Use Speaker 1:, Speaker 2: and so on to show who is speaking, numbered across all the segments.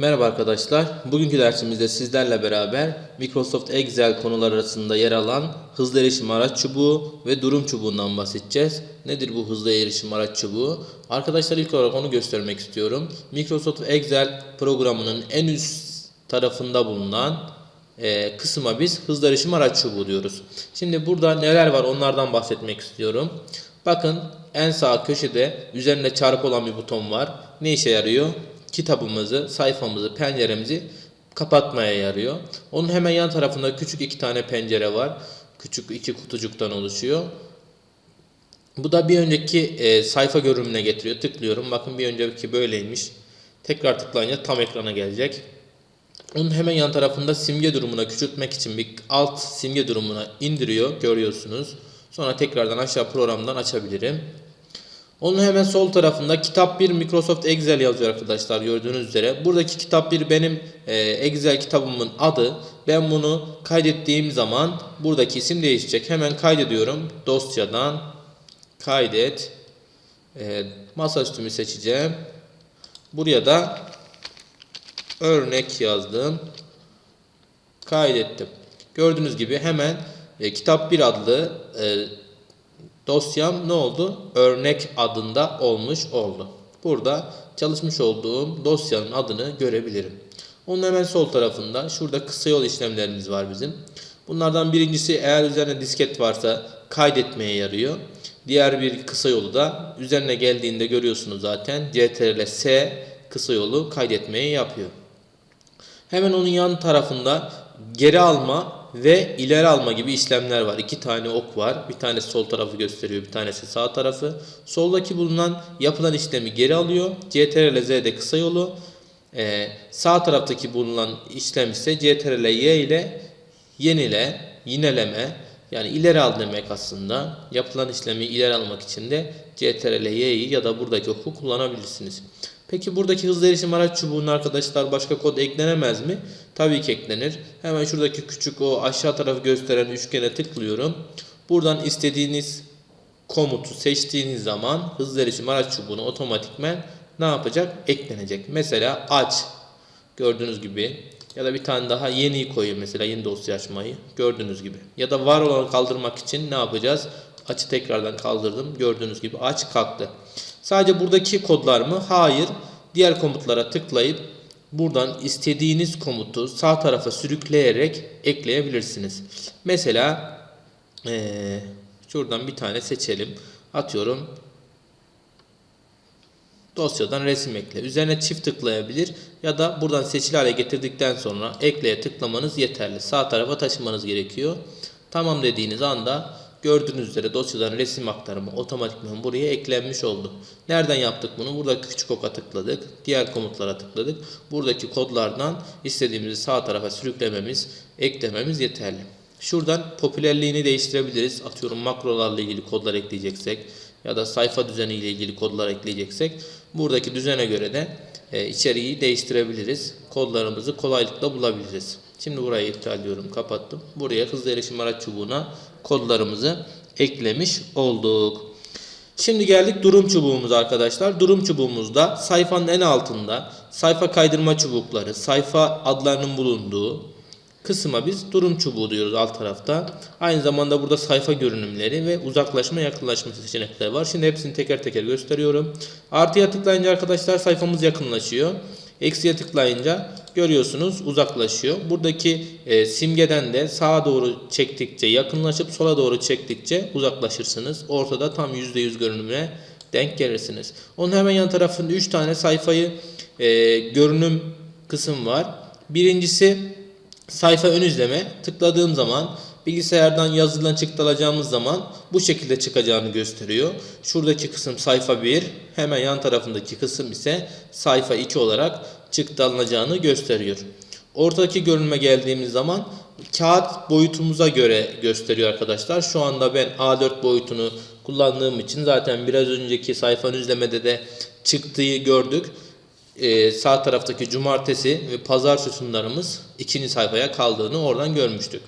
Speaker 1: Merhaba arkadaşlar. Bugünkü dersimizde sizlerle beraber Microsoft Excel konular arasında yer alan hızlı erişim araç çubuğu ve durum çubuğundan bahsedeceğiz. Nedir bu hızlı erişim araç çubuğu? Arkadaşlar ilk olarak onu göstermek istiyorum. Microsoft Excel programının en üst tarafında bulunan e, kısma biz hızlı erişim araç çubuğu diyoruz. Şimdi burada neler var onlardan bahsetmek istiyorum. Bakın en sağ köşede üzerinde çarpı olan bir buton var. Ne işe yarıyor? Kitabımızı, sayfamızı, penceremizi kapatmaya yarıyor. Onun hemen yan tarafında küçük iki tane pencere var. Küçük iki kutucuktan oluşuyor. Bu da bir önceki e, sayfa görünümüne getiriyor. Tıklıyorum. Bakın bir önceki böyleymiş. Tekrar tıklayınca tam ekrana gelecek. Onun hemen yan tarafında simge durumuna küçültmek için bir alt simge durumuna indiriyor. Görüyorsunuz. Sonra tekrardan aşağı programdan açabilirim. Onun hemen sol tarafında kitap 1 Microsoft Excel yazıyor arkadaşlar gördüğünüz üzere. Buradaki kitap 1 benim e, Excel kitabımın adı. Ben bunu kaydettiğim zaman buradaki isim değişecek. Hemen kaydediyorum. Dosyadan kaydet. E, masaüstümü seçeceğim. Buraya da örnek yazdım. Kaydettim. Gördüğünüz gibi hemen e, kitap 1 adlı e, dosyam ne oldu? Örnek adında olmuş oldu. Burada çalışmış olduğum dosyanın adını görebilirim. Onun hemen sol tarafında şurada kısa yol işlemlerimiz var bizim. Bunlardan birincisi eğer üzerine disket varsa kaydetmeye yarıyor. Diğer bir kısa yolu da üzerine geldiğinde görüyorsunuz zaten CTRL S kısa yolu kaydetmeye yapıyor. Hemen onun yan tarafında geri alma ve ileri alma gibi işlemler var. İki tane ok var. Bir tanesi sol tarafı gösteriyor, bir tanesi sağ tarafı. Soldaki bulunan yapılan işlemi geri alıyor. CTRL Z de kısa yolu. Ee, sağ taraftaki bulunan işlem ise CTRL Y ile yenile, yineleme yani ileri al demek aslında. Yapılan işlemi ileri almak için de CTRL Y'yi ya da buradaki oku kullanabilirsiniz. Peki buradaki hızlı erişim araç çubuğuna arkadaşlar başka kod eklenemez mi? Tabii ki eklenir. Hemen şuradaki küçük o aşağı tarafı gösteren üçgene tıklıyorum. Buradan istediğiniz komutu seçtiğiniz zaman hızlı erişim araç çubuğuna otomatikmen ne yapacak? Eklenecek. Mesela aç. Gördüğünüz gibi. Ya da bir tane daha yeniyi koyayım mesela yeni dosya açmayı. Gördüğünüz gibi. Ya da var olanı kaldırmak için ne yapacağız? Açı tekrardan kaldırdım. Gördüğünüz gibi aç kalktı. Sadece buradaki kodlar mı? Hayır. Diğer komutlara tıklayıp buradan istediğiniz komutu sağ tarafa sürükleyerek ekleyebilirsiniz. Mesela ee, şuradan bir tane seçelim. Atıyorum dosyadan resim ekle. Üzerine çift tıklayabilir ya da buradan seçili hale getirdikten sonra ekleye tıklamanız yeterli. Sağ tarafa taşımanız gerekiyor. Tamam dediğiniz anda gördüğünüz üzere dosyadan resim aktarımı otomatikman buraya eklenmiş oldu. Nereden yaptık bunu? Burada küçük oka tıkladık. Diğer komutlara tıkladık. Buradaki kodlardan istediğimizi sağ tarafa sürüklememiz, eklememiz yeterli. Şuradan popülerliğini değiştirebiliriz. Atıyorum makrolarla ilgili kodlar ekleyeceksek ya da sayfa düzeni ile ilgili kodlar ekleyeceksek buradaki düzene göre de e, içeriği değiştirebiliriz. Kodlarımızı kolaylıkla bulabiliriz. Şimdi burayı iptal ediyorum, kapattım. Buraya hızlı erişim araç çubuğuna kodlarımızı eklemiş olduk. Şimdi geldik durum çubuğumuz arkadaşlar. Durum çubuğumuzda sayfanın en altında sayfa kaydırma çubukları, sayfa adlarının bulunduğu kısma biz durum çubuğu diyoruz alt tarafta. Aynı zamanda burada sayfa görünümleri ve uzaklaşma yakınlaşma seçenekleri var. Şimdi hepsini teker teker gösteriyorum. Artıya tıklayınca arkadaşlar sayfamız yakınlaşıyor. Eksiye tıklayınca görüyorsunuz uzaklaşıyor. Buradaki e, simgeden de sağa doğru çektikçe yakınlaşıp sola doğru çektikçe uzaklaşırsınız. Ortada tam %100 görünümüne denk gelirsiniz. Onun hemen yan tarafında 3 tane sayfayı e, görünüm kısım var. Birincisi sayfa ön izleme. Tıkladığım zaman bilgisayardan yazılan çıktı alacağımız zaman bu şekilde çıkacağını gösteriyor. Şuradaki kısım sayfa 1, hemen yan tarafındaki kısım ise sayfa 2 olarak çıktı alınacağını gösteriyor. Ortadaki görünüme geldiğimiz zaman kağıt boyutumuza göre gösteriyor arkadaşlar. Şu anda ben A4 boyutunu kullandığım için zaten biraz önceki sayfanın izlemede de çıktığı gördük. Ee, sağ taraftaki cumartesi ve pazar sütunlarımız ikinci sayfaya kaldığını oradan görmüştük.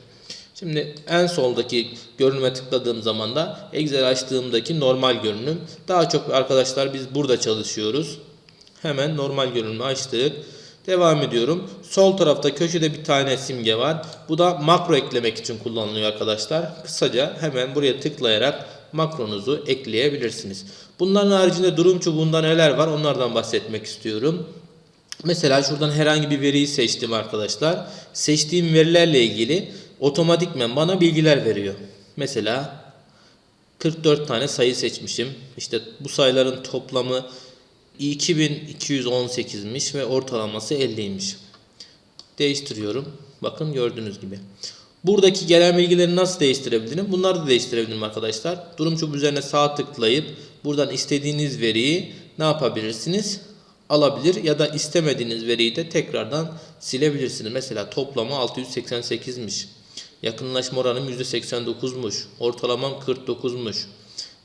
Speaker 1: Şimdi en soldaki görünüme tıkladığım zaman da Excel açtığımdaki normal görünüm. Daha çok arkadaşlar biz burada çalışıyoruz. Hemen normal görünümü açtık. Devam ediyorum. Sol tarafta köşede bir tane simge var. Bu da makro eklemek için kullanılıyor arkadaşlar. Kısaca hemen buraya tıklayarak makronuzu ekleyebilirsiniz. Bunların haricinde durum çubuğunda neler var onlardan bahsetmek istiyorum. Mesela şuradan herhangi bir veriyi seçtim arkadaşlar. Seçtiğim verilerle ilgili otomatikmen bana bilgiler veriyor. Mesela 44 tane sayı seçmişim. İşte bu sayıların toplamı 2218'miş ve ortalaması 50'ymiş. Değiştiriyorum. Bakın gördüğünüz gibi. Buradaki gelen bilgileri nasıl değiştirebilirim? Bunları da değiştirebilirim arkadaşlar. Durum çubuğu üzerine sağ tıklayıp buradan istediğiniz veriyi ne yapabilirsiniz? Alabilir ya da istemediğiniz veriyi de tekrardan silebilirsiniz. Mesela toplamı 688'miş. Yakınlaşma oranım %89'muş. Ortalamam 49'muş.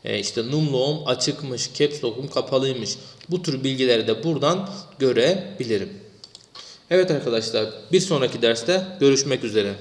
Speaker 1: E işte numloğum açıkmış, caps lock'um kapalıymış. Bu tür bilgileri de buradan görebilirim. Evet arkadaşlar bir sonraki derste görüşmek üzere.